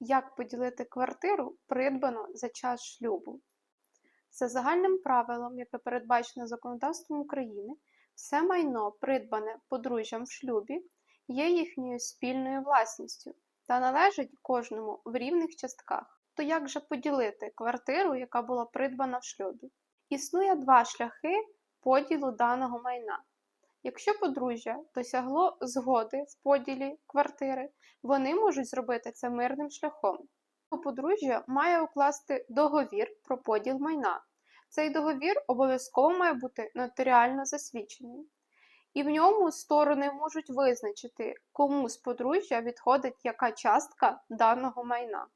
Як поділити квартиру, придбану за час шлюбу? За загальним правилом, яке передбачено законодавством України, все майно, придбане подружжям в шлюбі, є їхньою спільною власністю та належить кожному в рівних частках. То як же поділити квартиру, яка була придбана в шлюбі? Існує два шляхи поділу даного майна. Якщо подружжя досягло згоди в поділі квартири, вони можуть зробити це мирним шляхом. Подружжя має укласти договір про поділ майна. Цей договір обов'язково має бути нотаріально засвідчений, і в ньому сторони можуть визначити, кому з подружжя відходить яка частка даного майна.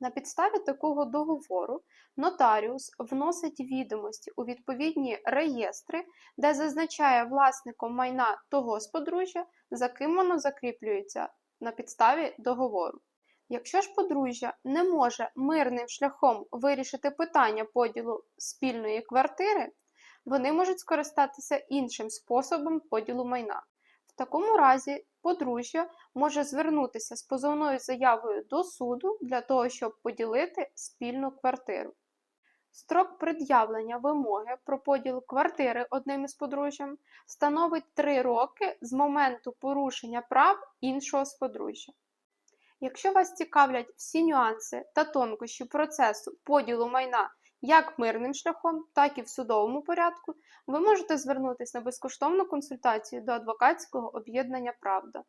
На підставі такого договору нотаріус вносить відомості у відповідні реєстри, де зазначає власником майна того з подружжя, за ким воно закріплюється на підставі договору. Якщо ж подружжя не може мирним шляхом вирішити питання поділу спільної квартири, вони можуть скористатися іншим способом поділу майна. Такому разі подружжя може звернутися з позовною заявою до суду для того, щоб поділити спільну квартиру. Строк пред'явлення вимоги про поділ квартири одним із подружжям становить 3 роки з моменту порушення прав іншого з подружжя. Якщо вас цікавлять всі нюанси та тонкощі процесу поділу майна як мирним шляхом, так і в судовому порядку, ви можете звернутися на безкоштовну консультацію до адвокатського об'єднання Правда.